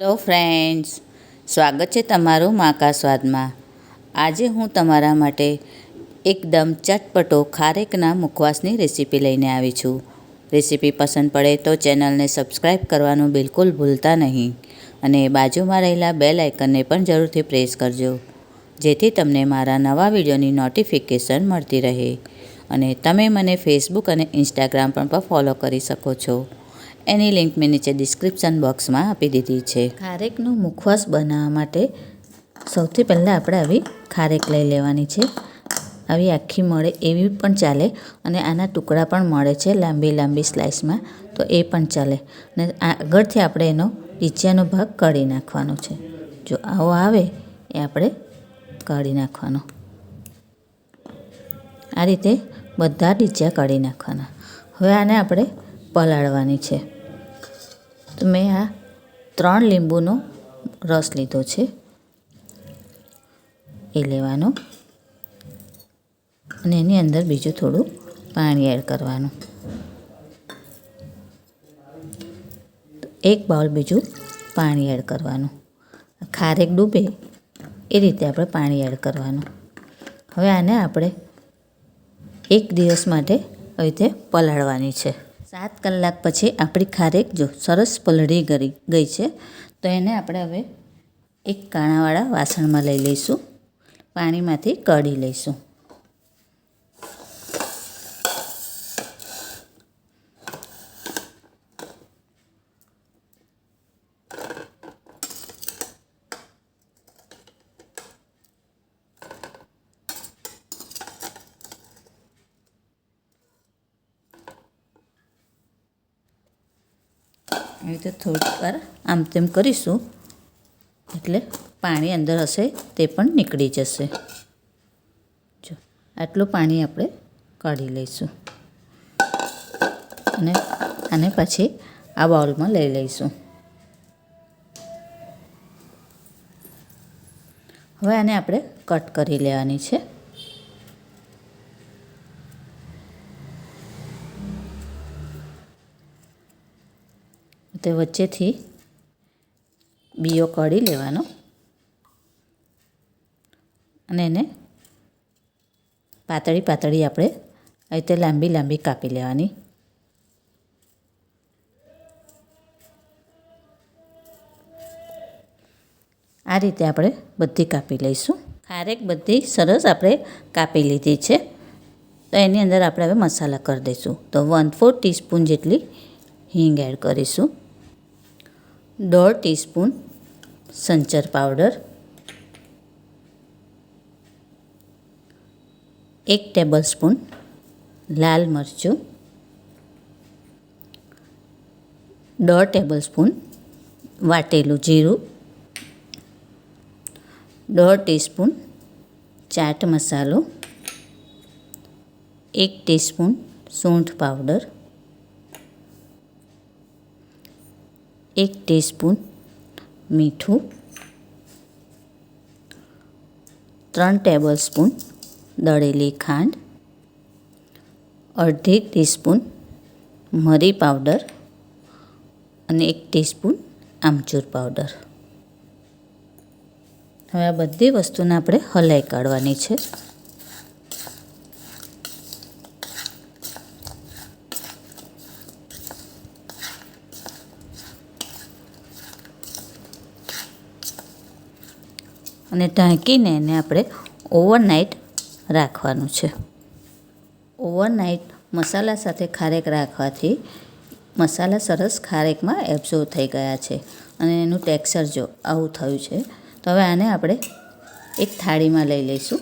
Hello friends સ્વાગત છે તમારું માકા સ્વાદમાં. આજે હું તમારા માટે એકદમ ચટપટો ખારેકના મુખવાસની રેસીપી લઈને આવી છું. રેસીપી પસંદ પડે તો ચેનલને સબસ્ક્રાઈબ કરવાનું બિલકુલ ભૂલતા નહીં અને બાજુમાં રહેલા બેલ આઇકનને પણ જરૂરથી પ્રેસ કરજો, જેથી તમને મારા નવા વિડીયોની નોટિફિકેશન મળતી રહે. અને તમે મને ફેસબુક અને ઇન્સ્ટાગ્રામ પણ ફોલો કરી શકો છો. એની લિંક મેં નીચે ડિસ્ક્રિપ્શન બોક્સમાં આપી દીધી છે. ખારેકનો મુખવાસ બનાવવા માટે સૌથી પહેલાં આપણે આવી ખારેક લઈ લેવાની છે. આવી આખી મળે એવી પણ ચાલે અને આના ટુકડા પણ મળે છે લાંબી લાંબી સ્લાઇસમાં, તો એ પણ ચાલે. અને આગળથી આપણે એનો ટીચિયાનો ભાગ કાઢી નાખવાનો છે. જો આવો આવે, એ આપણે કાઢી નાખવાનો. આ રીતે બધા ટીચિયા કાઢી નાખવાના. હવે આને આપણે પલાળવાની છે. તો મેં આ ત્રણ લીંબુનો રસ લીધો છે. એ લેવાનો. અને એની અંદર બીજું થોડું પાણી એડ કરવાનું. એક બાઉલ બીજું પાણી એડ કરવાનું. ખારેક ડૂબે એ રીતે આપણે પાણી એડ કરવાનું. હવે આને આપણે એક દિવસ માટે આવી રીતે પલાળવાની છે. સાત કલાક પછી આપણી ખારેક જો સરસ પલળી ગરી ગઈ છે, તો એને આપણે હવે એક કાણાવાળા વાસણમાં લઈ લઈશું. પાણીમાંથી કાઢી લઈશું. એવી રીતે થોડીક વાર આમ તેમ કરીશું. એટલે પાણી અંદર હશે, તે પણ નીકળી જશે. જો, આટલું પાણી આપણે કાઢી લઈશું. અને આને પછી આ બાઉલમાં લઈ લઈશું. હવે આને આપણે કટ કરી લેવાની છે. તે વચ્ચેથી બીઓ કાઢી લેવાનો. અને એને પાતળી પાતળી આપણે આવી રીતે લાંબી લાંબી કાપી લેવાની. આ રીતે આપણે બધી કાપી લઈશું. ખારેક બધી સરસ આપણે કાપી લીધી છે. તો એની અંદર આપણે હવે મસાલા કરી દઈશું. તો વન ફોર ટીસ્પૂન જેટલી હિંગ એડ કરીશું. દોઢ ટીસ્પૂન સંચર પાવડર, એક ટેબલ સ્પૂન લાલ મરચું, દોઢ ટેબલ સ્પૂન વાટેલું જીરું, દોઢ ટીસ્પૂન ચાટ મસાલો, એક ટીસ્પૂન સૂંઠ પાવડર એક ટીસ્પૂન મીઠું, ત્રણ ટેબલ સ્પૂન દળેલી ખાંડ, અડધી ટીસ્પૂન મરી પાવડર અને એક ટીસ્પૂન આમચૂર પાવડર. હવે આ બધી વસ્તુને આપણે હલાઈ કાઢવાની છે. અને ઢાંકીને એને આપણે ઓવરનાઇટ રાખવાનું છે. ઓવરનાઇટ મસાલા સાથે ખારેક રાખવાથી મસાલા સરસ ખારેકમાં એબ્ઝોર્વ થઈ ગયા છે અને એનું ટેક્સચર જો આવું થયું છે, તો હવે આને આપણે એક થાળીમાં લઈ લઈશું.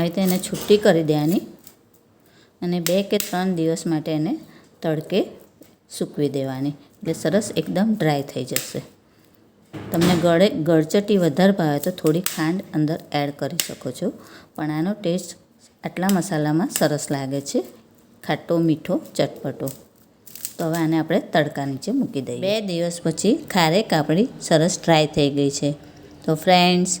આવી રીતે એને છૂટી કરી દેવાની અને બે કે ત્રણ દિવસ માટે એને તડકે સૂકવી દેવાની. એટલે સરસ એકદમ ડ્રાય થઈ જશે. તમને ગળે, ગળચટી વધારે ભાવે તો થોડી ખાંડ અંદર એડ કરી શકો છો. પણ આનો ટેસ્ટ આટલા મસાલામાં સરસ લાગે છે. ખાટો, મીઠો, ચટપટો. તો હવે આને આપણે તડકા નીચે મૂકી દઈએ. બે દિવસ પછી ખારેક આપણી સરસ ડ્રાય થઈ ગઈ છે. તો ફ્રેન્ડ્સ